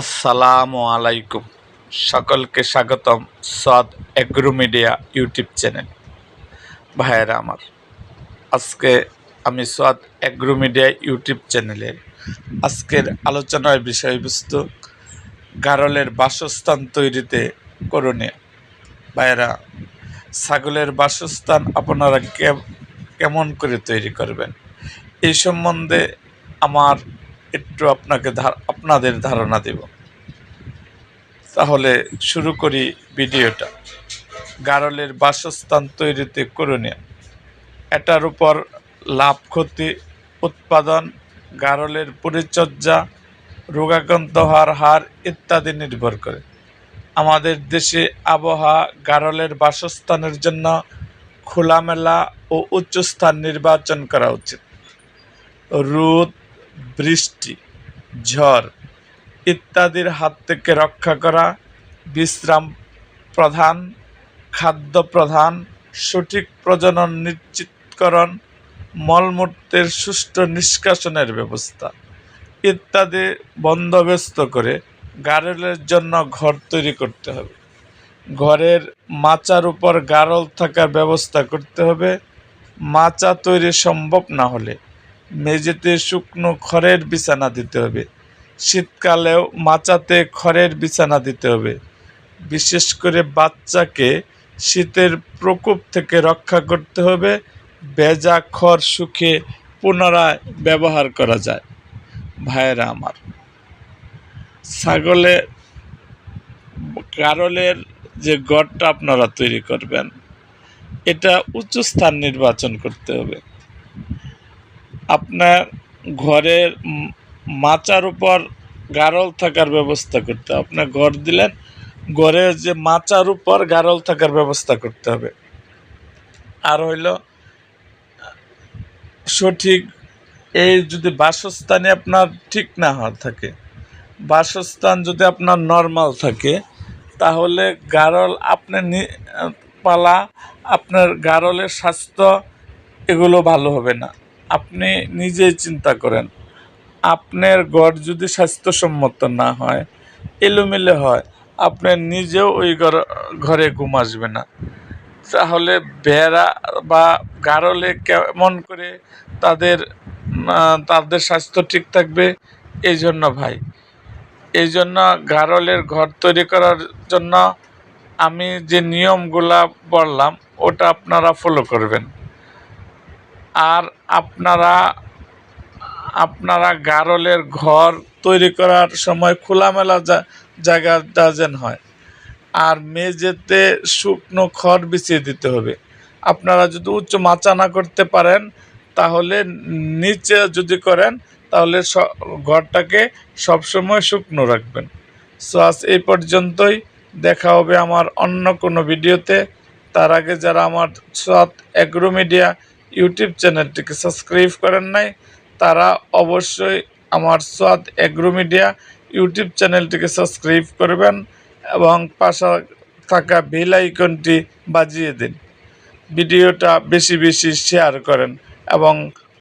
আসসালামু আলাইকুম। সকলকে স্বাগতম সদ এগ্রো মিডিয়া ইউটিউব চ্যানেল। ভাইয়েরা আমার, আজকে আমি সদ এগ্রো মিডিয়া ইউটিউব চ্যানেলের আজকের আলোচনার বিষয়বস্তু গারলের বাসস্থান তৈরিতে করণীয়। ভাইয়েরা, ছাগলের বাসস্থান আপনারা কেমন করে তৈরি করবেন? এই সম্বন্ধে আমার একটু আপনাকে আপনাদের ধারণা দেব। তাহলে শুরু করি ভিডিওটা। গারলের বাসস্থান তৈরিতে করণীয়। এটার উপর লাভ, ক্ষতি, উৎপাদন, গারলের পরিচর্যা, রোগাক্রান্ত হওয়ার হার ইত্যাদি নির্ভর করে। আমাদের দেশে আবহাওয়া গারলের বাসস্থানের জন্য খোলামেলা ও উচ্চস্থান নির্বাচন করা উচিত। রোদ বৃষ্টি, ঝড় ইত্যাদির হাত থেকে রক্ষা করা বিশ্রাম প্রধান, খাদ্য প্রধান, সঠিক প্রজনন নিশ্চিতকরণ, মলমূত্রের সুষ্ঠু নিষ্কাশনের ব্যবস্থা ইত্যাদি বন্দোবস্ত করে গারলের জন্য ঘর তৈরি করতে হবে। ঘরের মাচার উপর গারল থাকার ব্যবস্থা করতে হবে। মাচা তৈরি সম্ভব না হলে মেঝেতে শুকনো খড়ের বিছানা দিতে হবে। শীতকালেও মাচাতে খড়ের বিছানা দিতে হবে। বিশেষ করে বাচ্চাকে শীতের প্রকোপ থেকে রক্ষা করতে হবে। ভেজা খড় শুকিয়ে পুনরায় ব্যবহার করা যায়। ভাইয়েরা আমার ছাগলের গারলের যে গড়টা আপনারা তৈরি করবেন, এটা উঁচু স্থান নির্বাচন করতে হবে। আপনার ঘরের মাচার উপর গারল থাকার ব্যবস্থা করতে হবে। আপনার ঘর দিলেন, ঘরের যে মাচার উপর গারল থাকার ব্যবস্থা করতে হবে। আর হইল, সঠিক এই যদি বাসস্থানে আপনার ঠিক না হওয়া থাকে, বাসস্থান যদি আপনার নর্মাল থাকে, তাহলে গারল আপনি নি- পালা, আপনার গারলের স্বাস্থ্য এগুলো ভালো হবে না। আপনি নিজেই চিন্তা করেন। আপনার গড় যদি স্বাস্থ্যসম্মত না হয়, এলোমেলো হয়, আপনি নিজেও ওই ঘর- ঘরে ঘুম আসবে না। তাহলে বেড়া বা গারলে কেমন করে তাদের তাদের স্বাস্থ্য ঠিক থাকবে? এই জন্য ভাই এই জন্য গারলের ঘর তৈরি করার জন্য আমি যে নিয়মগুলা বললাম, ওটা আপনারা ফলো করবেন। আর আপনারা আপনারা গারলের ঘর তৈরি করার সময় খোলামেলা জা- জায়গাটা যেন হয়। আর মেঝেতে শুকনো খড় বিছিয়ে দিতে হবে। আপনারা যদি উচ্চ মাচা না করতে পারেন, তাহলে নিচে যদি করেন, তাহলে ঘরটাকে সবসময় শুকনো রাখবেন। সো আজ এই পর্যন্তই। দেখা হবে আমার অন্য কোনো ভিডিওতে। তার আগে যারা আমার সৎ অ্যাগ্রো মিডিয়া ইউটিউব চ্যানেলটিকে সাবস্ক্রাইব করেন নাই, তারা অবশ্যই আমার সৎ অ্যাগ্রো মিডিয়া ইউটিউব চ্যানেলটিকে সাবস্ক্রাইব করবেন এবং পাশে থাকা বেল আইকনটি বাজিয়ে দিন। ভিডিওটা বেশি বেশি শেয়ার করেন এবং